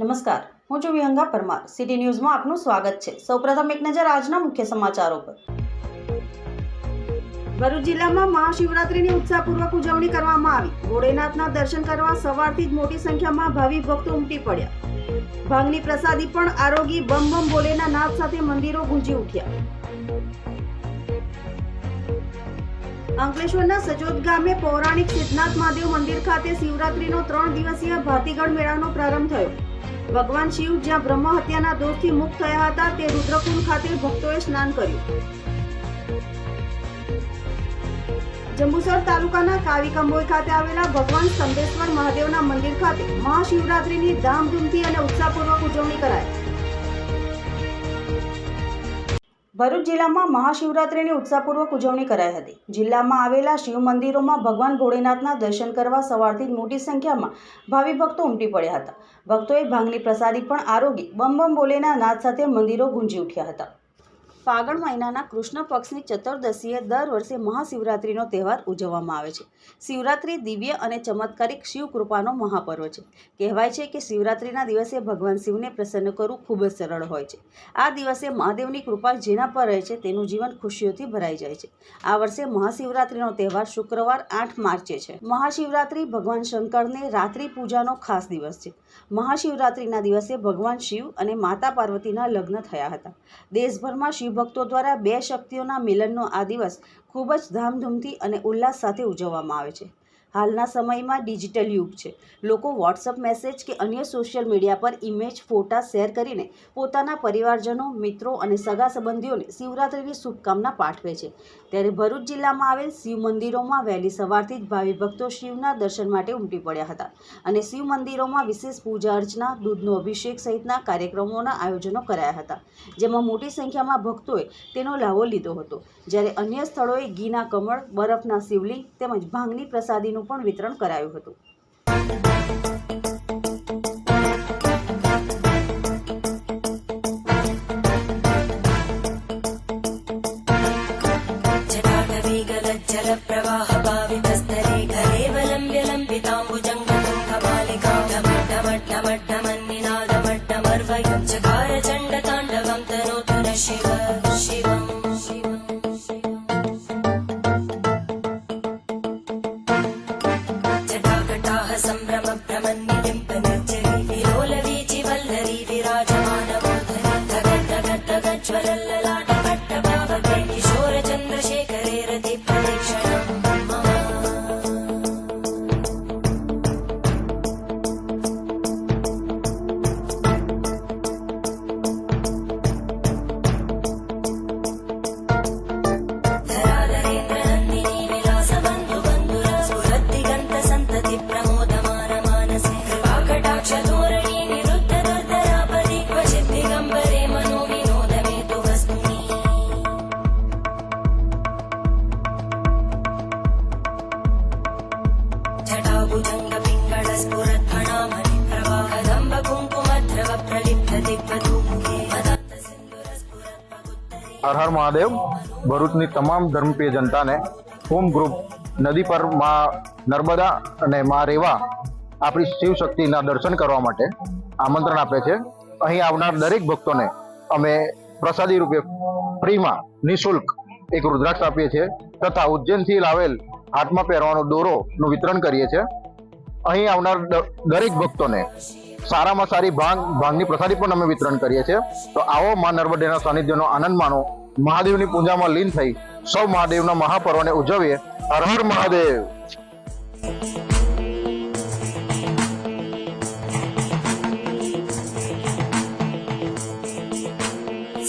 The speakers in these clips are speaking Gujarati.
નમસ્કાર. હું છું વિહંગા પરમાર. સિટી ન્યૂઝમાં આપનું સ્વાગત છે. સૌપ્રથમ એક નજર આજના મુખ્ય સમાચારો પર. ભરૂચ જિલ્લામાં મહાશિવરાત્રીની ઉત્સાહપૂર્વક ઉજવણી કરવામાં આવી. ભોળેનાથના દર્શન કરવા સવારથી જ મોટી સંખ્યામાં ભાવિ ભક્તો ઉમટી પડ્યા. ભાંગની પ્રસાદી પણ આરોગી બમ બમ ભોલેના નાદ સાથે મંદિરો ગુંજી ઉઠ્યા. અંકલેશ્વરના સજોદ ગામે પૌરાણિક સિદ્ધનાથ મહાદેવ મંદિર ખાતે શિવરાત્રીનો ત્રણ દિવસીય ભાતીગળ મેળાનો પ્રારંભ થયો. ભગવાન શિવ જ્યાં બ્રહ્મ હત્યાના દોષથી મુક્ત થયા હતા, તે રુદ્રકુંડ ખાતે ભક્તોએ સ્નાન કર્યું. જંબુસર તાલુકાના કાવી કંબોઈ ખાતે આવેલા ભગવાન સ્તંભેશ્વર મહાદેવના મંદિર ખાતે મહાશિવરાત્રીની ધામધૂમથી અને ઉત્સાહપૂર્વક ઉજવણી કરાઈ. ભરૂચ જિલ્લામાં મહાશિવરાત્રિની ઉત્સાહપૂર્વક ઉજવણી કરાઈ હતી. જિલ્લામાં આવેલા શિવ મંદિરોમાં ભગવાન ભોળેનાથના દર્શન કરવા સવારથી મોટી સંખ્યામાં ભાવિ ભક્તો ઉમટી પડ્યા હતા. ભક્તોએ ભાંગની પ્રસાદી પણ આરોગી બમ બમ ભોલેના નાદ સાથે મંદિરો ગુંજી ઉઠ્યા હતા. ફાગણ મહિનાના કૃષ્ણ પક્ષની ચતુર્દશીએ દર વર્ષે મહાશિવરાત્રિનો તહેવાર ઉજવવામાં આવે છે. શિવરાત્રિ દિવ્ય અને ચમત્કારિક શિવકૃપાનો મહાપર્વ છે. કહેવાય છે કે શિવરાત્રિના દિવસે ભગવાન શિવને પ્રસન્ન કરવું ખૂબ જ સરળ હોય છે. આ દિવસે મહાદેવની કૃપા જેના પર રહે છે તેનું જીવન ખુશીઓથી ભરાઈ જાય છે. આ વર્ષે મહાશિવરાત્રિનો તહેવાર શુક્રવાર આઠ માર્ચે છે. મહાશિવરાત્રિ ભગવાન શંકરને રાત્રિ પૂજાનો ખાસ દિવસ છે. મહાશિવરાત્રિના દિવસે ભગવાન શિવ અને માતા પાર્વતીના લગ્ન થયા હતા. દેશભરમાં શિવભક્તો દ્વારા બે શક્તિઓના મિલનનો આ દિવસ ખૂબ જ ધામધૂમથી અને ઉલ્લાસ સાથે ઉજવવામાં આવે છે. હાલના સમયમાં ડિજિટલ યુગ છે. લોકો વોટ્સઅપ મેસેજ કે અન્ય સોશિયલ મીડિયા પર ઇમેજ ફોટા શેર કરીને પોતાના પરિવારજનો, મિત્રો અને સગા સંબંધીઓને શિવરાત્રિની શુભકામના પાઠવે છે. ત્યારે ભરૂચ જિલ્લામાં આવેલ શિવ મંદિરોમાં વહેલી સવારથી જ ભાવિ ભક્તો શિવના દર્શન માટે ઉમટી પડ્યા હતા અને શિવ મંદિરોમાં વિશેષ પૂજા અર્ચના, દૂધનો અભિષેક સહિતના કાર્યક્રમોના આયોજનો કરાયા હતા. જેમાં મોટી સંખ્યામાં ભક્તોએ તેનો લાભો લીધો હતો. જ્યારે અન્ય સ્થળોએ ઘીના કમળ, બરફના શિવલિંગ તેમજ ભાંગની પ્રસાદીનું પણ વિતરણ કરાયું હતું जटाटवीगलज्जलप्रवाहभावितस्तरे घरेवलम्ब्य लम्बिताम्बुजङ्गतुङ्गमालिकां ढमड्ढमड्ढमड्ढमन्निनादमड्ढमर्वयं चकार चण्डताण्डवं तनोतु न शिव शिवम् મહાદેવ ભરૂચની તમામ ધર્મપ્રિય જનતાને હોમ ગ્રુપ નદી પરમાં નર્મદા અને માં રેવા આપણી શિવ શક્તિના દર્શન કરવા માટે આમંત્રણ આપે છે. અહીં આવનાર દરેક ભક્તોને અમે પ્રસાદી રૂપે ફ્રીમાં નિઃશુલ્ક એક રુદ્રાક્ષ આપીએ છીએ તથા ઉજ્જૈનથી લાવેલ હાથમાં પહેરવાનો દોરોનું વિતરણ કરીએ છીએ. અહીં આવનાર દરેક ભક્તોને સારામાં સારી ભાંગ, ભાંગની પ્રસાદી પણ અમે વિતરણ કરીએ છીએ. તો આવો મા નર્મદેના સાનિધ્યનો આનંદ માણો. મહાદેવની પૂજામાં લીન થઈ સૌ મહાદેવના મહાપર્વને ઉજવીએ હર હર મહાદેવ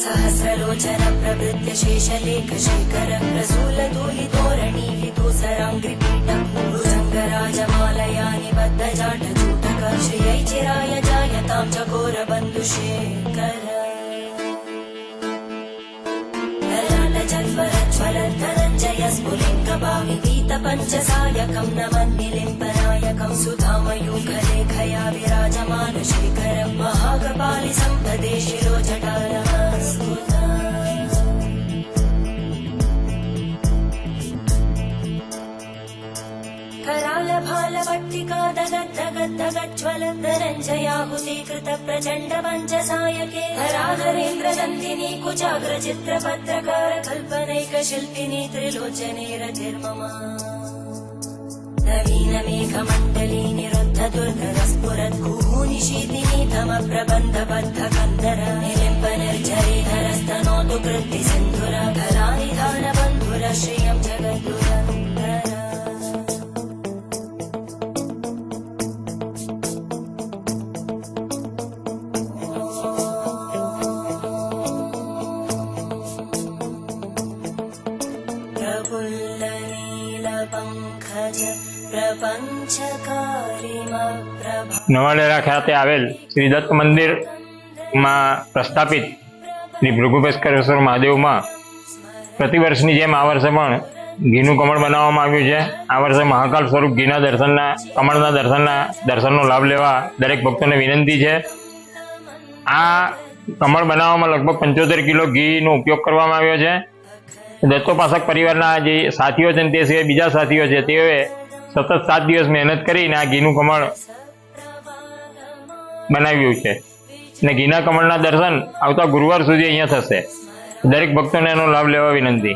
सहस्रलोचन प्रवृत्य शेषलेख शेखर प्रसूलधूलितोरणी विदूसराङ्घ्रिपीठम् भुजङ्गराजमालया निबद्धजाटचूटक श्रियै चिराय जायतां चकोरबन्धुशेखर ीतपञ्चसायकं न मन्दिलिम्बनायकं सुधामयूखलेखया विराजमानुशेखरं महाकपालि सम्पदे शिरोजन करालभालवट्टिका दगद्दगद् गज्ज्वल धनञ्जयाहुतीकृत प्रचण्ड पञ्चसायके हराधरेन्द्र नन्दिनी कुचाग्र पत्रकार कल्पनैकशिल्पिनी त्रिलोचने रतिर्मम नवीनमेघमण्डली निरुद्ध दुर्धरस्फुरत् कुहूनिशीतिनी तम प्रबन्ध बद्ध कन्दर निलिम्ब નવાડેરા ખાતે આવેલ શ્રી દત્ત મંદિરમાં પ્રસ્થાપિત શ્રી ભૃગુપેશ્વરેશ્વર મહાદેવમાં પ્રતિવર્ષની જેમ આ વર્ષે પણ ઘીનું કમળ બનાવવામાં આવ્યું છે. આ વર્ષે મહાકાલ સ્વરૂપ ઘીના દર્શનના, કમળના દર્શનના દર્શનનો લાભ લેવા દરેક ભક્તોને વિનંતી છે. આ કમળ બનાવવામાં લગભગ પંચોતેર કિલો ઘીનો ઉપયોગ કરવામાં આવ્યો છે. દત્તોપાસક પરિવારના જે સાથીઓ છે તે સિવાય બીજા સાથીઓ છે, તેઓએ સતત સાત દિવસ મહેનત કરીને આ ઘીનું કમળ બનાવ્યું છે. અને ઘીના કમળના દર્શન આવતા ગુરુવાર સુધી અહીંયા થશે. દરેક ભક્તોને એનો લાભ લેવા વિનંતી.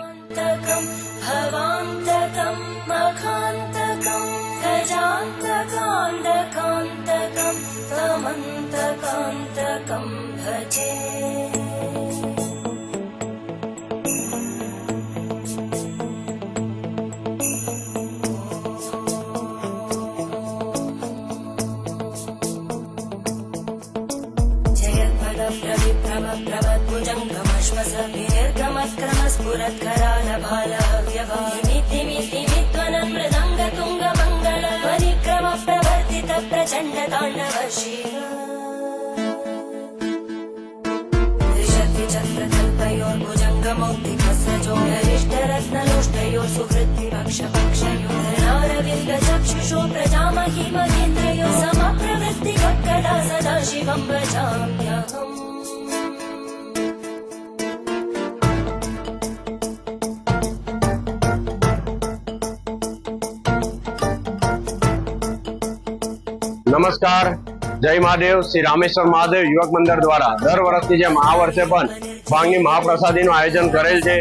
तकं चन्द्रतयोर्भुजङ्गमौक्तिमस्रजो हरिष्ठरत्ननुष्टयो सुहृत्तिपक्षपक्षयो धरारविन्द चक्षुषो प्रजामहीम सदा शिवं वजाम्य નમસ્કાર. જય મહાદેવ. શ્રી રામેશ્વર મહાદેવ યુવક મંદિર દ્વારા દર વર્ષની જેમ આ વર્ષે પણ ભાંગની મહાપ્રસાદીનું આયોજન કરેલ છે.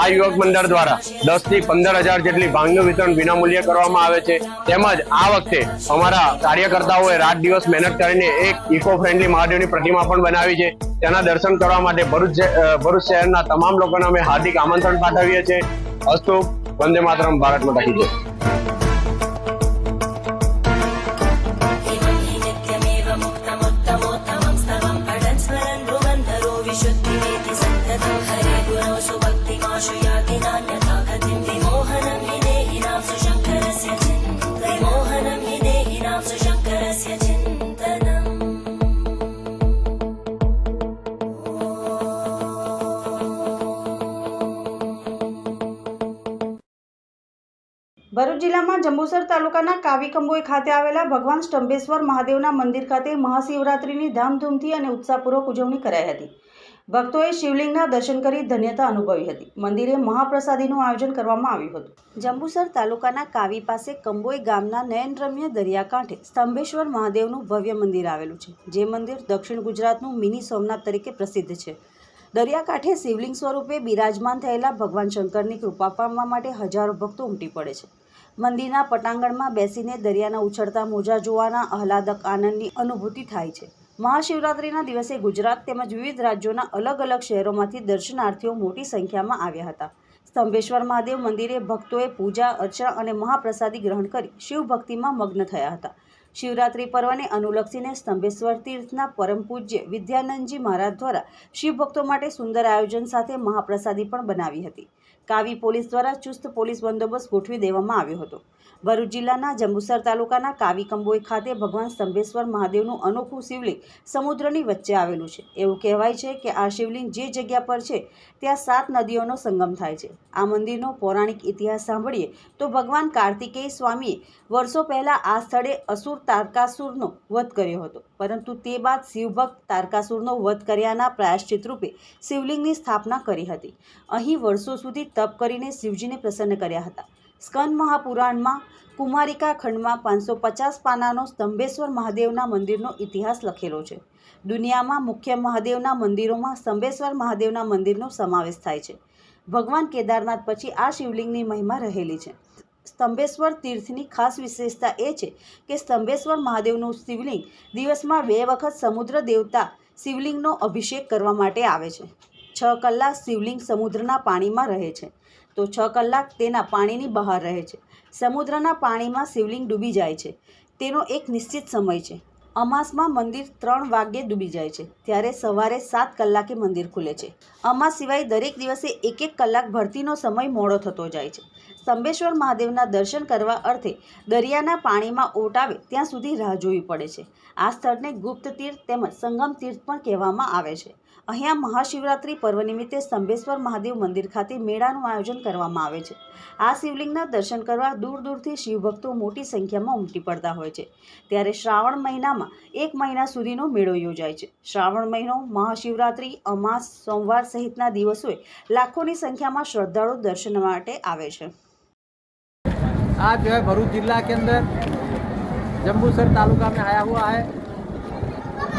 આ યુવક મંડળ દ્વારા દસથી પંદર હજાર જેટલી ભાંગનું વિતરણ વિનામૂલ્યે કરવામાં આવે છે. તેમજ આ વખતે અમારા કાર્યકર્તાઓએ રાત દિવસ મહેનત કરીને એક ઇકો ફ્રેન્ડલી મહાદેવની પ્રતિમા પણ બનાવી છે. તેના દર્શન કરવા માટે ભરૂચ ભરૂચ શહેરના તમામ લોકોને અમે હાર્દિક આમંત્રણ પાઠવીએ છીએ. અસ્તુ, વંદે માતરમ ભારતમાં રાખી કી તાલુકાના કાવીકંબોઈ ખાતે આવેલા ભગવાન સ્તંભેશ્વર મહાદેવના મંદિર ખાતે મહાશિવરાત્રિની ધામધૂમથી અને ઉત્સાહપૂર્વક ઉજવણી કરાઈ હતી. ભક્તોએ શિવલિંગના દર્શન કરી ધન્યતા અનુભવી હતી. મંદિરે મહાપ્રસાદીનું આયોજન કરવામાં આવ્યું હતું. જંબુસર તાલુકાના કાવી પાસે કંબોઈ ગામના નયનરમ્ય દરિયાકાંઠે સ્તંભેશ્વર મહાદેવનું ભવ્ય મંદિર આવેલું છે. જે મંદિર દક્ષિણ ગુજરાતનું મિની સોમનાથ તરીકે પ્રસિદ્ધ છે. દરિયાકાંઠે શિવલિંગ સ્વરૂપે બિરાજમાન થયેલા ભગવાન શંકરની કૃપા પામવા માટે હજારો ભક્તો ઉમટી પડે છે. મંદિરના પટાંગણમાં બેસીને દરિયાના ઉછળતા મોજા જોવાના આહલાદક આનંદની અનુભૂતિ થાય છે. મહાશિવરાત્રિના દિવસે ગુજરાત તેમજ વિવિધ રાજ્યોના અલગ અલગ શહેરોમાંથી દર્શનાર્થીઓ મોટી સંખ્યામાં આવ્યા હતા. સ્તંભેશ્વર મહાદેવ મંદિરે ભક્તોએ પૂજા, અર્ચના અને મહાપ્રસાદી ગ્રહણ કરી શિવભક્તિમાં મગ્ન થયા હતા. શિવરાત્રિ પર્વને અનુલક્ષીને સ્તંભેશ્વર તીર્થના પરમ પૂજ્ય વિદ્યાનંદજી મહારાજ દ્વારા શિવભક્તો માટે સુંદર આયોજન સાથે મહાપ્રસાદી પણ બનાવી હતી. કાવી પોલીસ દ્વારા ચુસ્ત પોલીસ બંદોબસ્ત ગોઠવી દેવામાં આવ્યો હતો. ભરૂચ જિલ્લાના જંબુસર તાલુકાના કાવી ખાતે ભગવાન સ્તંભેશ્વર મહાદેવનું અનોખું શિવલિંગ સમુદ્રની વચ્ચે આવેલું છે. એવું કહેવાય છે કે આ શિવલિંગ જે જગ્યા પર છે, ત્યાં સાત નદીઓનો સંગમ થાય છે. આ મંદિરનો પૌરાણિક ઇતિહાસ સાંભળીએ તો ભગવાન કાર્તિકેય સ્વામીએ વર્ષો પહેલાં આ સ્થળે અસુર તારકાસુરનો વધ કર્યો હતો. પરંતુ તે બાદ શિવભક્ત તારકાસુરનો વધ કર્યાના પ્રાયશ્ચિત રૂપે શિવલિંગની સ્થાપના કરી હતી. અહીં વર્ષો સુધી તપ કરીને શિવજીને પ્રસન્ન કર્યા હતા. સ્કંદ મહાપુરાણમાં કુમારિકા ખંડમાં પાંચસો પચાસ પાનાનો સ્તંભેશ્વર મહાદેવના મંદિરનો ઇતિહાસ લખેલો છે. દુનિયામાં મુખ્ય મહાદેવના મંદિરોમાં સ્તંભેશ્વર મહાદેવના મંદિરનો સમાવેશ થાય છે. ભગવાન કેદારનાથ પછી આ શિવલિંગની મહિમા રહેલી છે. સ્તંભેશ્વર તીર્થની ખાસ વિશેષતા એ છે કે સ્તંભેશ્વર મહાદેવનું શિવલિંગ દિવસમાં બે વખત સમુદ્ર દેવતા શિવલિંગનો અભિષેક કરવા માટે આવે છે. છ કલાક શિવલિંગ સમુદ્રના પાણીમાં રહે છે. તો છ કલાક તેના પાણીની બહાર રહે છે. સમુદ્રના પાણીમાં શિવલિંગ ડૂબી જાય છે. તેનો એક નિશ્ચિત સમય છે. અમાસમાં મંદિર ત્રણ વાગ્યે ડૂબી જાય છે. ત્યારે સવારે સાત કલાકે મંદિર ખુલે છે. અમાસ સિવાય દરેક દિવસે એક એક કલાક ભરતીનો સમય મોડો થતો જાય છે. સંબેશ્વર મહાદેવના દર્શન કરવા અર્થે દરિયાના પાણીમાં ઓટાવે ત્યાં સુધી રાહ જોવી પડે છે. આ સ્થળને ગુપ્ત તીર્થ તેમજ સંગમ તીર્થ પણ કહેવામાં આવે છે. અહીંયા મહાશિવરાત્રિ પર્વ નિમિત્તે સ્તંભેશ્વર મહાદેવ મંદિર ખાતે મેળાનું આયોજન કરવામાં આવે છે આ શિવલિંગના દર્શન કરવા દૂર દૂરથી શિવભક્તો મોટી સંખ્યામાં ઉમટી પડતા હોય છે ત્યારે શ્રાવણ મહિનામાં એક મહિના સુધીનો મેળો યોજાય છે શ્રાવણ મહિનો મહાશિવરાત્રિ અમાસ સોમવાર સહિતના દિવસોએ લાખોની સંખ્યામાં શ્રદ્ધાળુ દર્શન માટે આવે છે आज जो है भरूच जिला के अंदर जम्बूसर तालुका में आया हुआ है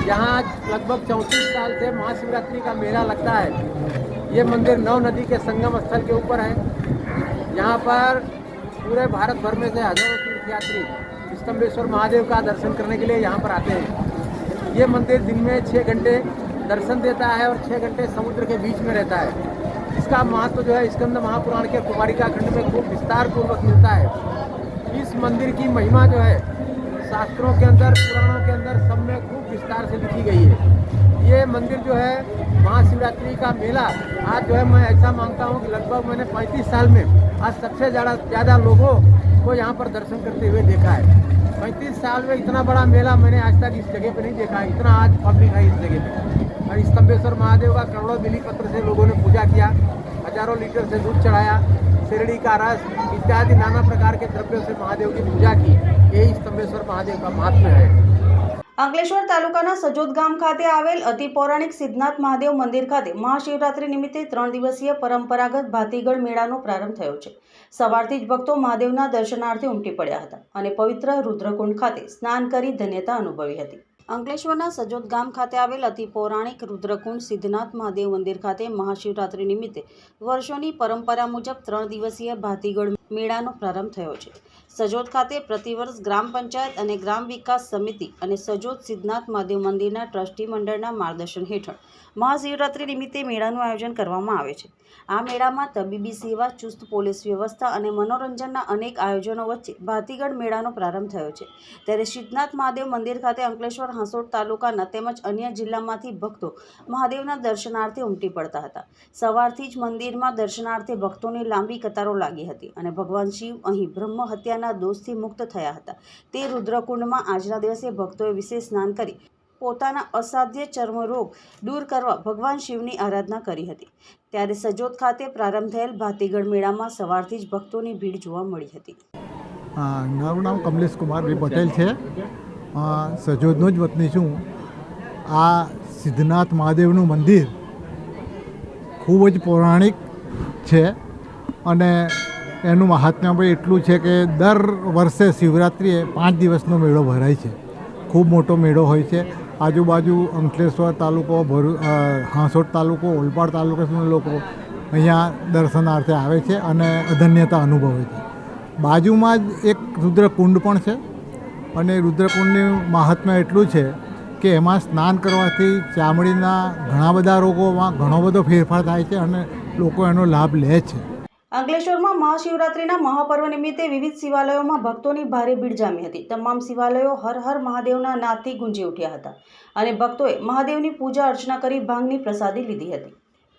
यहाँ लगभग चौंतीस साल से महाशिवरात्रि का मेला लगता है। ये मंदिर नौ नदी के संगम स्थल के ऊपर है। यहाँ पर पूरे भारत भर में से हज़ारों तीर्थयात्री स्तंभेश्वर महादेव का दर्शन करने के लिए यहाँ पर आते हैं। ये मंदिर दिन में छः घंटे दर्शन देता है और छः घंटे समुद्र के बीच में रहता है। इसका महत्व तो जो है, स्कंद महापुराण के कुमारिका खंड में खूब विस्तार पूर्वक मिलता है। इस मंदिर की महिमा जो है शास्त्रों के अंदर, पुराणों के अंदर सब में खूब विस्तार से लिखी गई है। ये मंदिर जो है, महाशिवरात्रि का मेला, आज जो है मैं ऐसा मानता हूँ कि लगभग मैंने 35 साल में आज सबसे ज़्यादा ज़्यादा लोगों को यहाँ पर दर्शन करते हुए देखा है। पैंतीस साल में इतना बड़ा मेला मैंने आज तक इस जगह पे नहीं देखा है। इतना आज पब्लिक है इस जगह पे। और स्तंभेश्वर महादेव का करोड़ों बिली पत्र से लोगों ने पूजा किया। हज़ारों लीटर से दूध चढ़ाया। शिरडी का रस इत्यादि नाना प्रकार के द्रव्यों से महादेव की पूजा की यही स्तंभेश्वर महादेव का महात्म्य है અંકલેશ્વર તાલુકાના સજોદ ગામ ખાતે આવેલ અતિ પૌરાણિક સિદ્ધનાથ મહાદેવ મંદિર ખાતે મહાશિવરાત્રી નિમિત્તે ત્રણ દિવસીય પરંપરાગત ભાતીગળ મેળાનો પ્રારંભ થયો છે સવારથી જ ભક્તો મહાદેવના દર્શનાર્થે ઉમટી પડ્યા હતા અને પવિત્ર રુદ્રકુંડ ખાતે સ્નાન કરી ધન્યતા અનુભવી હતી અંકલેશ્વરના સજોદ ગામ ખાતે આવેલ અતિ પૌરાણિક રુદ્રકુંડ સિદ્ધનાથ મહાદેવ મંદિર ખાતે મહાશિવરાત્રી નિમિત્તે વર્ષોની પરંપરા મુજબ ત્રણ દિવસીય ભાતીગળ મેળાનો પ્રારંભ થયો છે. સજોદ ખાતે પ્રતિવર્ષ ગ્રામ પંચાયત અને ગ્રામ વિકાસ સમિતિ અને સજોદ સિદ્ધનાથ મહાદેવ મંદિરના ટ્રસ્ટી મંડળના માર્ગદર્શન હેઠળ મહાશિવરાત્રિ નિમિત્તે મેળાનું આયોજન કરવામાં આવે છે. આ મેળામાં તબીબી સેવા, ચુસ્ત પોલીસ વ્યવસ્થા અને મનોરંજનના અનેક આયોજનો વચ્ચે ભાતીગઢ મેળાનો પ્રારંભ થયો છે. ત્યારે સિદ્ધનાથ મહાદેવ મંદિર ખાતે અંકલેશ્વર હાંસોડ તાલુકાના તેમજ અન્ય જિલ્લામાંથી ભક્તો મહાદેવના દર્શનાર્થે ઉમટી પડતા હતા. સવારથી જ મંદિરમાં દર્શનાર્થે ભક્તોની લાંબી કતારો લાગી હતી અને ભગવાન શિવ અહીં બ્રહ્મ હત્યાના દોષથી મુક્ત થયા હતા. તે રુદ્રકુંડમાં આજના દિવસે ભક્તોએ વિશેષ સ્નાન કરી પોતાના અસાધ્ય ચર્મરોગ દૂર કરવા ભગવાન શિવની આરાધના કરી હતી. ત્યારે સજોદ ખાતે પ્રારંભ થયેલ ભાતીગઢ મેળામાં સવારથી જ ભક્તોની ભીડ જોવા મળી હતી. મારું નામ કમલેશ કુમારભાઈ પટેલ છે. સજોદનો જ વતની છું. આ સિદ્ધનાથ મહાદેવનું મંદિર ખૂબ જ પૌરાણિક છે અને એનું મહાત્મ્ય પણ એટલું છે કે દર વર્ષે શિવરાત્રિએ પાંચ દિવસનો મેળો ભરાય છે. ખૂબ મોટો મેળો હોય છે. આજુબાજુ અંકલેશ્વર તાલુકો ભરૂ અ, હાંસોડ તાલુકો ઓલપાડ તાલુકાના લોકો અહીંયા દર્શનાર્થે આવે છે અને અધન્યતા અનુભવે છે. બાજુમાં જ એક રુદ્રકુંડ પણ છે અને રુદ્રકુંડનું મહાત્મ્ય એટલું છે કે એમાં સ્નાન કરવાથી ચામડીના ઘણા બધા રોગોમાં ઘણો બધો ફેરફાર થાય છે અને લોકો એનો લાભ લે છે. અંકલેશ્વરમાં મહાશિવરાત્રિના મહાપર્વ નિમિત્તે વિવિધ શિવાલયોમાં ભક્તોની ભારે ભીડ જામી હતી. તમામ શિવાલયો હર હર મહાદેવના નાદથી ગુંજી ઉઠ્યા હતા અને ભક્તોએ મહાદેવની પૂજા અર્ચના કરી ભાંગની પ્રસાદી લીધી હતી.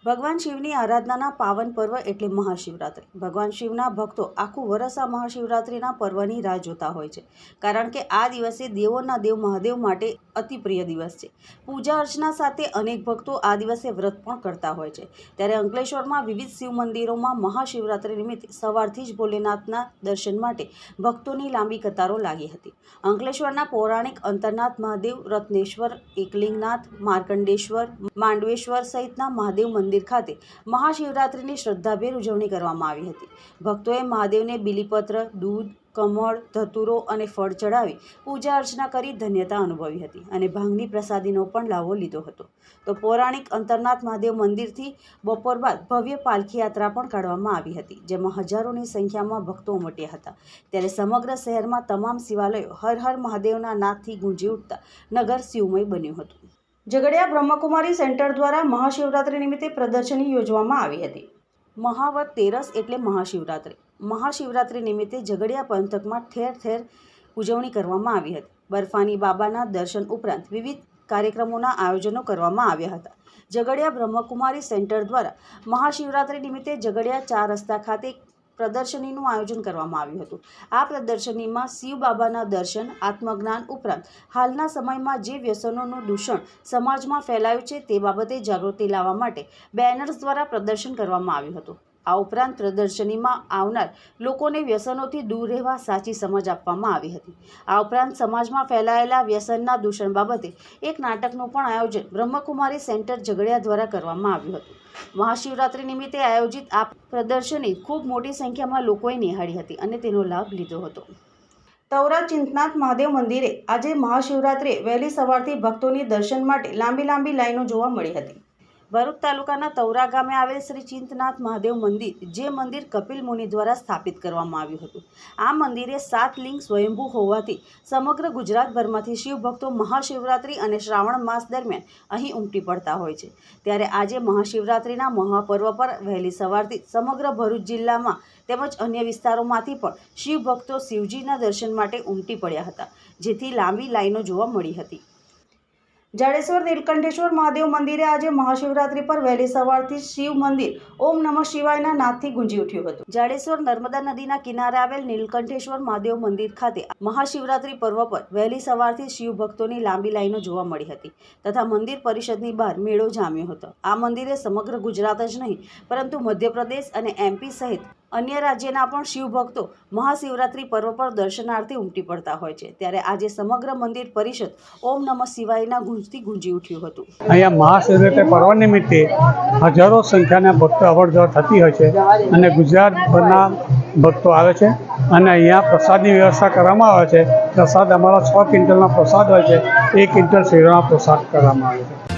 ભગવાન શિવની આરાધનાના પાવન પર્વ એટલે મહાશિવરાત્રિ. ભગવાન શિવના ભક્તો આખું વરસ આ મહાશિવરાત્રિના પર્વની રાહ જોતા હોય છે. કારણ કે આ દિવસે દેવોના દેવ મહાદેવ માટે અતિ પ્રિય દિવસ છે. પૂજા અર્ચના સાથે અનેક ભક્તો આ દિવસે વ્રત પણ કરતા હોય છે. ત્યારે અંકલેશ્વરમાં વિવિધ શિવ મંદિરોમાં મહાશિવરાત્રિ નિમિત્તે સવારથી જ ભોલેનાથના દર્શન માટે ભક્તોની લાંબી કતારો લાગી હતી. અંકલેશ્વરના પૌરાણિક અંતરનાથ મહાદેવ, રત્નેશ્વર, એકલિંગનાથ, માર્કંડેશ્વર, માંડવેશ્વર સહિતના મહાદેવ મંદિર મંદિર ખાતે મહાશિવરાત્રિની શ્રદ્ધાભેર ઉજવણી કરવામાં આવી હતી. ભક્તોએ મહાદેવને બિલીપત્ર, દૂધ, કમળ, ધતુરો અને ફળ ચડાવી પૂજા અર્ચના કરી ધન્યતા અનુભવી હતી અને ભાંગની પ્રસાદીનો પણ લાવો લીધો હતો. તો પૌરાણિક અંતરનાથ મહાદેવ મંદિરથી બપોર બાદ ભવ્ય પાલખી યાત્રા પણ કાઢવામાં આવી હતી, જેમાં હજારોની સંખ્યામાં ભક્તો ઉમટ્યા હતા. ત્યારે સમગ્ર શહેરમાં તમામ શિવાલયો હર હર મહાદેવના નાદથી ગુંજી ઉઠતા નગર શિવમય બન્યું હતું. ઝઘડિયા બ્રહ્મકુમારી સેન્ટર દ્વારા મહાશિવરાત્રિ નિમિત્તે પ્રદર્શની યોજવામાં આવી હતી. મહાવત તેરસ એટલે મહાશિવરાત્રિ. મહાશિવરાત્રિ નિમિત્તે ઝઘડિયા પંથકમાં ઠેર ઠેર ઉજવણી કરવામાં આવી હતી. બર્ફાની બાબાના દર્શન ઉપરાંત વિવિધ કાર્યક્રમોના આયોજનો કરવામાં આવ્યા હતા. ઝઘડિયા બ્રહ્મકુમારી સેન્ટર દ્વારા મહાશિવરાત્રિ નિમિત્તે ઝઘડિયા ચાર રસ્તા ખાતે પ્રદર્શનીનું આયોજન કરવામાં આવ્યું હતું. આ પ્રદર્શનીમાં શિવ બાબાના દર્શન, આત્મજ્ઞાન ઉપરાંત હાલના સમયમાં જે વ્યસનોનું દૂષણ સમાજમાં ફેલાયું છે તે બાબતે જાગૃતિ લાવવા માટે બેનર્સ દ્વારા પ્રદર્શન કરવામાં આવ્યું હતું. આ ઉપરાંત પ્રદર્શનીમાં આવનાર લોકોને વ્યસનોથી દૂર રહેવા સાચી સમજ આપવામાં આવી હતી. આ ઉપરાંત સમાજમાં ફેલાયેલા વ્યસનના દૂષણ બાબતે એક નાટકનું પણ આયોજન બ્રહ્મકુમારી સેન્ટર ઝઘડિયા દ્વારા કરવામાં આવ્યું હતું. મહાશિવરાત્રિ નિમિત્તે આયોજિત આ પ્રદર્શની ખૂબ મોટી સંખ્યામાં લોકોએ નિહાળી હતી અને તેનો લાભ લીધો હતો. તવરા ચિંતનાથ મહાદેવ મંદિરે આજે મહાશિવરાત્રિએ વહેલી સવારથી ભક્તોની દર્શન માટે લાંબી લાંબી લાઈનો જોવા મળી હતી. ભરૂચ તાલુકાના તૌરા ગામે આવેલ શ્રી ચિંતનાથ મહાદેવ મંદિર, જે મંદિર કપિલ મુનિ દ્વારા સ્થાપિત કરવામાં આવ્યું હતું. આ મંદિરે સાત લિંગ સ્વયંભૂ હોવાથી સમગ્ર ગુજરાતભરમાંથી શિવભક્તો મહાશિવરાત્રિ અને શ્રાવણ માસ દરમિયાન અહીં ઉમટી પડતા હોય છે. ત્યારે આજે મહાશિવરાત્રિના મહાપર્વ પર વહેલી સવારથી સમગ્ર ભરૂચ જિલ્લામાં તેમજ અન્ય વિસ્તારોમાંથી પણ શિવભક્તો શિવજીના દર્શન માટે ઉમટી પડ્યા હતા, જેથી લાંબી લાઈનો જોવા મળી હતી. જાડેશ્વર નીલકંઠેશ્વર મહાદેવ મંદિરે આજે મહાશિવરાત્રિ પર વહેલી સવારથી શિવ મંદિર ઓમ નમઃ શિવાયના નાદથી ગુંજી ઉઠ્યું હતું. જાડેશ્વર નર્મદા નદીના કિનારે આવેલ નીલકંઠેશ્વર મહાદેવ મંદિર ખાતે મહાશિવરાત્રિ પર્વ પર વહેલી સવારથી શિવ ભક્તોની લાંબી લાઈનો જોવા મળી હતી તથા મંદિર પરિષદની બહાર મેળો જામ્યો હતો. આ મંદિરે સમગ્ર ગુજરાત જ નહીં, પરંતુ મધ્યપ્રદેશ અને એમપી સહિત અન્ય રાજ્યના પણ શિવ ભક્તો મહાશિવરાત્રિ પર્વ પર દર્શનાર્થે ઉમટી પડતા હોય છે. ત્યારે આજે સમગ્ર મંદિર પરિષદ ઓમ નમઃ શિવાયના ગુંજથી ગુંજી ઉઠ્યું હતું. અહીંયા મહાશિવરાત્રિ પર્વ નિમિત્તે હજારો સંખ્યાના ભક્તો અવરજવર થતી હોય છે અને ગુજરાતભરના ભક્તો આવે છે અને અહીંયા પ્રસાદની વ્યવસ્થા કરવામાં આવે છે. પ્રસાદ અમારા છ ક્વિન્ટલનો પ્રસાદ હોય છે. એક ક્વિન્ટલ શેરવાનો પ્રસાદ કરવામાં આવે છે.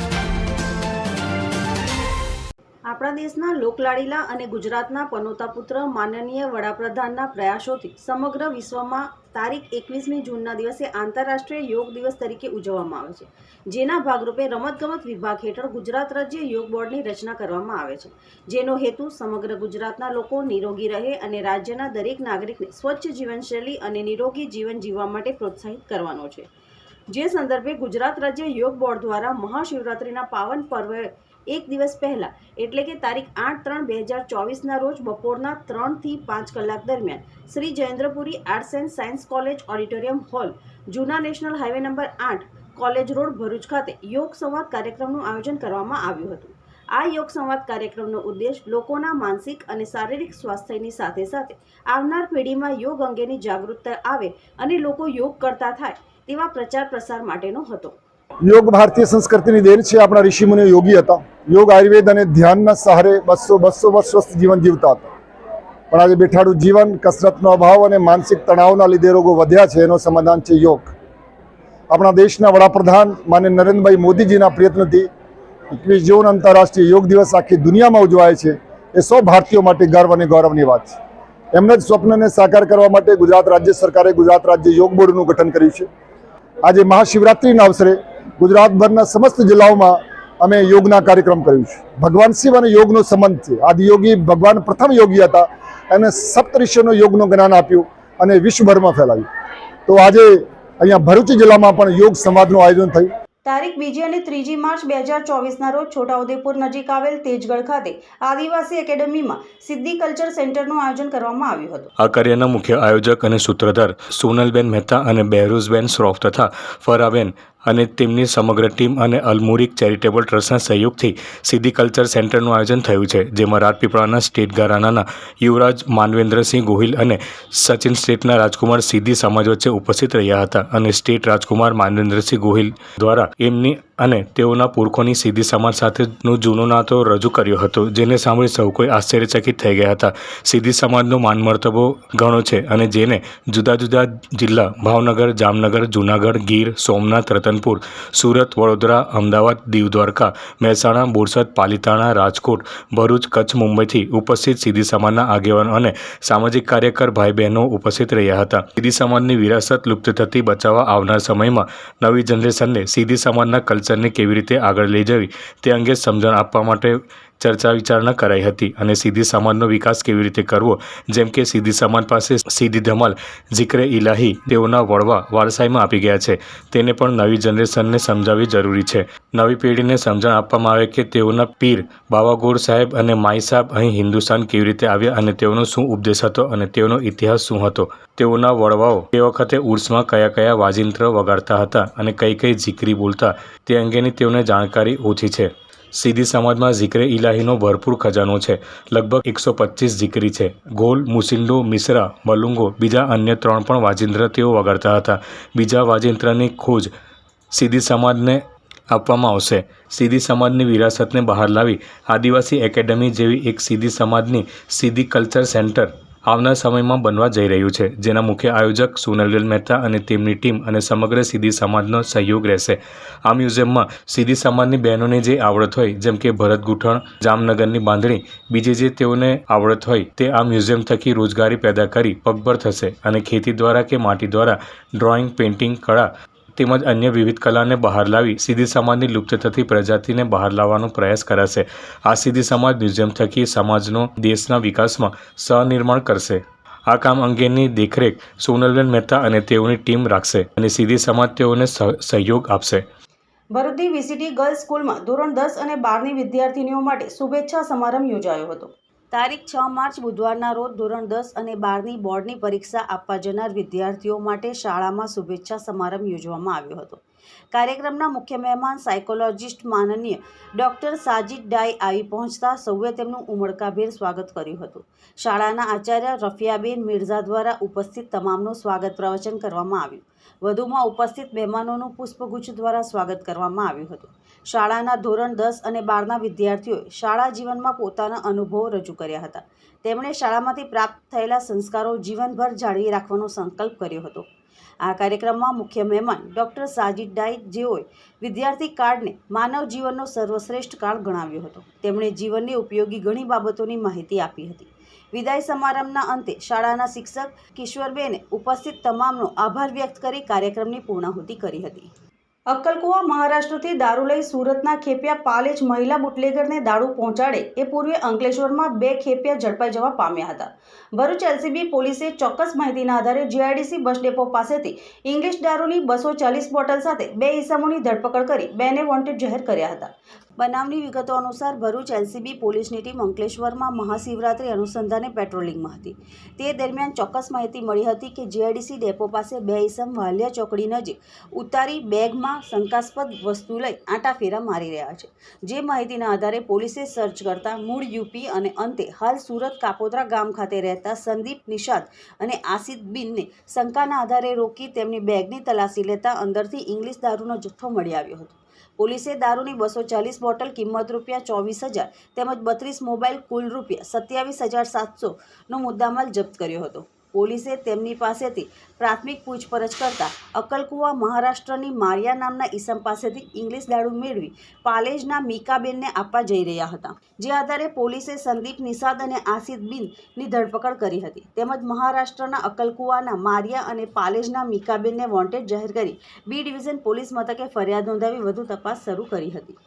આપણા દેશના લોકલાડીલા અને ગુજરાતના પનોતા પુત્ર, માનનીય વડાપ્રધાનના પ્રયાસોથી સમગ્ર વિશ્વમાં તારીખ એકવીસમી જૂનના દિવસે આંતરરાષ્ટ્રીય યોગ દિવસ તરીકે ઉજવવામાં આવે છે, જેના ભાગરૂપે રમતગમત વિભાગ હેઠળ ગુજરાત રાજ્ય યોગ બોર્ડની રચના કરવામાં આવે છે. જેનો હેતુ સમગ્ર ગુજરાતના લોકો નિરોગી રહે અને રાજ્યના દરેક નાગરિકને સ્વચ્છ જીવનશૈલી અને નિરોગી જીવન જીવવા માટે પ્રોત્સાહિત કરવાનો છે. જે સંદર્ભે ગુજરાત રાજ્ય યોગ બોર્ડ દ્વારા મહાશિવરાત્રિના પાવન પર્વે એક દિવસ પહેલાં, એટલે કે તારીખ આઠ ત્રણ બે હજાર ચોવીસના રોજ બપોરના ત્રણથી પાંચ કલાક દરમિયાન, Shri Jayendrapuri arts and science college auditorium hall, જૂના નેશનલ હાઈવે નંબર આઠ, કોલેજ રોડ ભરૂચ ખાતે યોગ સંવાદ કાર્યક્રમનું આયોજન કરવામાં આવ્યું હતું. આ યોગ સંવાદ કાર્યક્રમનો ઉદ્દેશ લોકોના માનસિક અને શારીરિક સ્વાસ્થ્યની સાથે સાથે આવનાર પેઢીમાં યોગ અંગેની જાગૃતતા આવે અને લોકો યોગ કરતા થાય તેવા પ્રચાર પ્રસાર માટેનો હતો. યોગ ભારતીય સંસ્કૃતિની દેન છે. આપણા ઋષિમુનિઓ યોગી હતા. યોગ આયુર્વેદ અને ધ્યાનના સહારે બસો બસો વર્ષ સ્વસ્થ જીવન જીવતા હતા. પણ આજે બેઠાડું જીવન, કસરતનો અભાવ અને માનસિક તણાવના લીધે રોગો વધ્યા છે. એનો સમાધાન છે યોગ. આપણા દેશના વડાપ્રધાન માન્ય નરેન્દ્રભાઈ મોદીજીના પ્રયત્નથી એકવીસ જૂન આંતરરાષ્ટ્રીય યોગ દિવસ આખી દુનિયામાં ઉજવાય છે. એ સૌ ભારતીયો માટે ગર્વ અને ગૌરવની વાત છે. એમના જ સ્વપ્નને સાકાર કરવા માટે ગુજરાત રાજ્ય સરકારે ગુજરાત રાજ્ય યોગ બોર્ડનું ગઠન કર્યું છે. આજે મહાશિવરાત્રિના અવસરે ગુજરાતભરના સમસ્ત જિલ્લાઓમાં અમે યોગના કાર્યક્રમ કર્યું છે. ભગવાન શિવ અને યોગનો સંબંધ છે. આદિયોગી ભગવાન પ્રથમ યોગી હતા. એને સપ્તઋષિઓનો યોગનું જ્ઞાન આપ્યું અને વિશ્વભરમાં ફેલાવ્યું. તો આજે અહીંયા ભરૂચ જિલ્લામાં પણ યોગ સંવાદનું આયોજન થયું. તારીખ બીજી અને ત્રીજી માર્ચ બે હજાર ચોવીસના રોજ છોટાઉદેપુર નજીક આવેલ તેજગઢ ખાતે આદિવાસી એકેડેમીમાં સિદ્ધિ કલ્ચર સેન્ટરનું આયોજન કરવામાં આવ્યું હતું. આ કાર્યના મુખ્ય આયોજક અને સૂત્રધાર સોનલબેન મહેતા અને બહેરૂઝબેન શ્રોફ તથા ફરાબેન અને તેમની સમગ્ર ટીમ અને અલમુરિક ચેરિટેબલ ટ્રસ્ટના સહયોગથી સીધી કલ્ચર સેન્ટરનું આયોજન થયું છે, જેમાં રાજપીપળાના સ્ટેટ ઘરાનાના યુવરાજ માનવેન્દ્રસિંહ ગોહિલ અને સચિન સ્ટેટના રાજકુમાર સીધી સમાજ વચ્ચે ઉપસ્થિત રહ્યા હતા અને સ્ટેટ રાજકુમાર માનવેન્દ્રસિંહ ગોહિલ દ્વારા એમની અને તેઓના પુરખોની સીધી સમાજ સાથેનો જૂનો નાતો રજૂ કર્યો હતો, જેને સાંભળી સૌ કોઈ આશ્ચર્યચકિત થઈ ગયા હતા. સીધી સમાજનો માન મર્તબો ઘણો છે અને જેને જુદા જુદા જિલ્લા ભાવનગર, જામનગર, જૂનાગઢ, ગીર, સોમનાથ રતનપુર સુરત, વડોદરા, અમદાવાદ દીવ દ્વારકા મહેસાણા, બોરસદ, પાલિતાણા, રાજકોટ, ભરૂચ, કચ્છ, મુંબઈથી ઉપસ્થિત સીધી સમાજના આગેવાનો અને સામાજિક કાર્યકર ભાઈ બહેનો ઉપસ્થિત રહ્યા હતા. સીધી સમાજની વિરાસત લુપ્ત થતી, બચાવવા આવનાર સમયમાં નવી જનરેશનને સીધી સમાજના કલ્ચરને કેવી રીતે આગળ લઈ જવી તે અંગે સમજણ આપવા માટે ચર્ચા વિચારણા કરાઈ હતી અને સીધી સમાજનો વિકાસ કેવી રીતે કરવો? જેમ કે સીધી સમાજ પાસે સીધી ધમાલ, જીકરે ઇલાહી તેઓના વડવા વારસાઈમાં આપી ગયા છે. તેને પણ નવી જનરેશનને સમજાવવી જરૂરી છે. નવી પેઢીને સમજણ આપવામાં આવે કે તેઓના પીર બાવાગોર સાહેબ અને માઈ સાહેબ અહીં હિન્દુસ્તાન કેવી રીતે આવ્યા અને તેઓનો શું ઉપદેશ હતો અને તેઓનો ઇતિહાસ શું હતો? તેઓના વડવાઓ તે વખતે ઉર્સમાં કયા કયા વાજિંત્ર વગાડતા હતા અને કઈ કઈ જીકરી બોલતા તે અંગેની તેઓને જાણકારી ઓછી છે. સીધી સમાજમાં ઝિક્રે ઇલાહીનો ભરપૂર ખજાનો છે. લગભગ એકસો પચીસ ઝિકરી છે. ગોલ મુસિંડો મિશ્રા, મલુંગો, બીજા અન્ય ત્રણ પણ વાજિંત્ર તેઓ વગાડતા હતા. બીજા વાજિંત્રની ખોજ સીધી સમાજને આપવામાં આવશે. સીધી સમાજની વિરાસતને બહાર લાવી આદિવાસી એકેડમી જેવી એક સીધી સમાજની સીધી કલ્ચર સેન્ટર આવનાર સમયમાં બનવા જઈ રહ્યું છે, જેના મુખ્ય આયોજક સોનલવેલ મહેતા અને તેમની ટીમ અને સમગ્ર સીધી સમાજનો સહયોગ રહેશે. આ મ્યુઝિયમમાં સીધી સમાજની બહેનોને જે આવડત હોય, જેમ કે ભરત ગૂંથણ, જામનગરની બાંધણી, બીજી જે તેઓને આવડત હોય, તે આ મ્યુઝિયમ થકી રોજગારી પેદા કરી પગભર થશે અને ખેતી દ્વારા કે માટી દ્વારા ડ્રોઈંગ, પેઇન્ટિંગ, કળા તેમજ અન્ય વિવિધ કલાને બહાર લાવી સીધી સમાજની લુપ્ત થતી પ્રજાતિને બહાર લાવવાનો પ્રયાસ કરાશે. આ સીધી સમાજ મ્યુઝિયમ થકી સમાજનો દેશના વિકાસમાં સહનિર્માણ કરશે. આ કામ અંગેની દેખરેખ સોનલબેન મહેતા અને તેઓની ટીમ રાખશે અને સીધી સમાજ તેઓને સહ- સહયોગ આપશે. ભરૂચની વીસીટી ગર્લ્સ સ્કૂલમાં ધોરણ દસ અને બારની વિદ્યાર્થીનીઓ માટે શુભેચ્છા સમારંભ યોજાયો હતો. તારીખ છ માર્ચ બુધવારના રોજ ધોરણ દસ અને બારની બોર્ડની પરીક્ષા આપવા જનાર વિદ્યાર્થીઓ માટે શાળામાં શુભેચ્છા સમારંભ યોજવામાં આવ્યો હતો. કાર્યક્રમના મુખ્ય મહેમાન સાયકોલોજિસ્ટ માનનીય ડૉક્ટર સાજિદ ડાઈ આવી પહોંચતા સૌએ તેમનું ઉમળકાભેર સ્વાગત કર્યું હતું. શાળાના આચાર્ય રફિયાબેન મિર્ઝા દ્વારા ઉપસ્થિત તમામનું સ્વાગત પ્રવચન કરવામાં આવ્યું. વધુમાં ઉપસ્થિત મહેમાનોનું પુષ્પગુચ્છ દ્વારા સ્વાગત કરવામાં આવ્યું હતું. શાળાના ધોરણ દસ અને બારના વિદ્યાર્થીઓએ શાળા જીવનમાં પોતાના અનુભવો રજૂ કર્યા હતા. તેમણે શાળામાંથી પ્રાપ્ત થયેલા સંસ્કારો જીવનભર જાળવી રાખવાનો સંકલ્પ કર્યો હતો. આ કાર્યક્રમમાં મુખ્ય મહેમાન ડૉક્ટર સાજિદ ડાઈ જેઓએ વિદ્યાર્થી કાળને માનવ જીવનનો સર્વશ્રેષ્ઠ કાળ ગણાવ્યો હતો. તેમણે જીવનની ઉપયોગી ઘણી બાબતોની માહિતી આપી હતી. વિદાય સમારંભના અંતે શાળાના શિક્ષક કિશોરબેને ઉપસ્થિત તમામનો આભાર વ્યક્ત કરી કાર્યક્રમની પૂર્ણાહુતિ કરી હતી. અક્કલકુવા મહારાષ્ટ્રથી દારૂ લઈ સુરતના ખેપિયા પાલેજ મહિલા બુટલેગરને દારૂ પહોંચાડે એ પૂર્વે અંકલેશ્વરમાં બે ખેપિયા ઝડપાઈ જવા પામ્યા હતા. ભરૂચ એલસીબી પોલીસે ચોક્કસ માહિતીના આધારે જીઆઈડીસી બસ ડેપો પાસેથી ઇંગ્લિશ દારૂની બસો ચાલીસ બોટલ સાથે બે ઇસમોની ધરપકડ કરી બેને વોન્ટેડ જાહેર કર્યા હતા. બનાવની વિગતો અનુસાર ભરૂચ એલસીબી પોલીસની ટીમ અંકલેશ્વરમાં મહાશિવરાત્રી અનુસંધાને પેટ્રોલિંગમાં હતી. તે દરમિયાન ચોક્કસ માહિતી મળી હતી કે જીઆઈડીસી ડેપો પાસે બે ઇસમ વાલિયા ચોકડી નજીક ઉતારી બેગમાં શંકાસ્પદ વસ્તુ લઈ આંટાફેરા મારી રહ્યા છે. જે માહિતીના આધારે પોલીસે સર્ચ કરતા મૂળ યુપી અને અંતે હાલ સુરત કાપોદ્રા ગામ ખાતે રહેતા સંદીપ નિષાદ અને આસિદ બિનને શંકાના આધારે રોકી તેમની બેગની તલાશી લેતા અંદરથી ઇંગ્લિશ દારૂનો જથ્થો મળી આવ્યો હતો. પોલીસે દારૂની બસો ચાલીસ બોટલ કિંમત રૂપિયા ચોવીસ હજાર તેમજ બત્રીસ મોબાઈલ કુલ રૂપિયા સત્યાવીસ હજાર સાતસોનો મુદ્દામાલ જપ્ત કર્યો હતો. પોલીસે તેમની પાસેથી પ્રાથમિક પૂછપરછ કરતા અક્કલકુવા મહારાષ્ટ્રની મારિયા નામના ઈસમ પાસેથી ઇંગ્લિશ દારૂ મેળવી પાલેજના મીકાબેનને આપવા જઈ રહ્યા હતા. જે આધારે પોલીસે સંદીપ નિષાદ અને આસિદ બિનની ધરપકડ કરી હતી. તેમજ મહારાષ્ટ્રના અક્કલકુવાના મારિયા અને પાલેજના મીકાબેનને વોન્ટેડ જાહેર કરી બી ડિવિઝન પોલીસ મથકે ફરિયાદ નોંધાવી વધુ તપાસ શરૂ કરી હતી.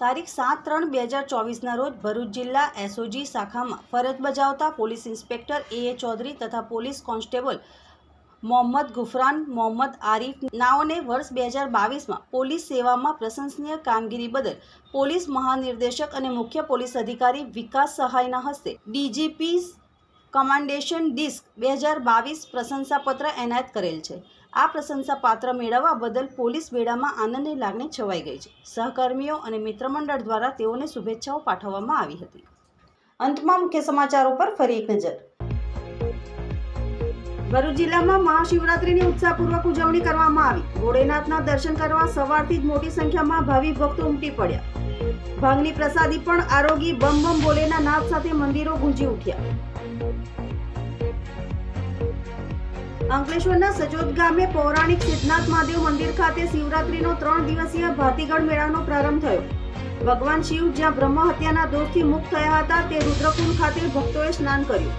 તારીખ સાત ત્રણ બે હજાર ચોવીસના રોજ ભરૂચ જિલ્લા એસઓજી શાખામાં ફરજ બજાવતા police inspector A A Chaudhary તથા પોલીસ કોન્સ્ટેબલ મોહમ્મદ ગુફરાન, મોહમ્મદ આરિફ નાઓને વર્ષ બે હજાર બાવીસમાં પોલીસ સેવામાં પ્રશંસનીય કામગીરી બદલ પોલીસ મહાનિર્દેશક અને મુખ્ય પોલીસ અધિકારી વિકાસ સહાયના હસ્તે ડીજીપી કમાન્ડેશન ડિસ્ક બે હજાર બાવીસ પ્રશંસાપત્ર એનાયત કરેલ છે. આ પ્રશંસા પાત્ર મેળવવા બદલ પોલીસ બેડામાં આનંદની લાગણી છવાઈ ગઈ છે. સહકર્મીઓ અને મિત્રમંડળ દ્વારા તેઓને શુભેચ્છાઓ પાઠવવામાં આવી હતી. અંતમાં મુખ્ય સમાચારો પર ફરી એક નજર. ભરૂચ જિલ્લામાં મહાશિવરાત્રીની ઉત્સાહપૂર્વક ઉજવણી કરવામાં આવી. ભોળેનાથના દર્શન કરવા સવારથી જ મોટી સંખ્યામાં ભાવિક ભક્તો ઉમટી પડ્યા. ભાંગની પ્રસાદી પણ આરોગી બમ બમ ભોલેના નાદ સાથે મંદિરો ગુંજી ઉઠ્યા. અંકલેશ્વરના સજોદ ગામે પૌરાણિક સિદ્ધનાથ મહાદેવ મંદિર ખાતે શિવરાત્રીનો ત્રણ દિવસીય ભાતીગઢ મેળાનો પ્રારંભ થયો. ભગવાન શિવ જ્યાં બ્રહ્મ હત્યાના દોષથી મુક્ત થયા હતા, તે રુદ્રકુંડ ખાતે ભક્તોએ સ્નાન કર્યું.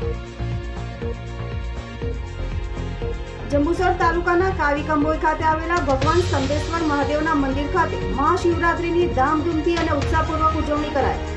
જંબુસર તાલુકાના કાવી કંબોઈ ખાતે આવેલા ભગવાન સંદેશ્વર મહાદેવના મંદિર ખાતે મહાશિવરાત્રીની ધામધૂમથી અને ઉત્સાહપૂર્વક ઉજવણી કરાઈ.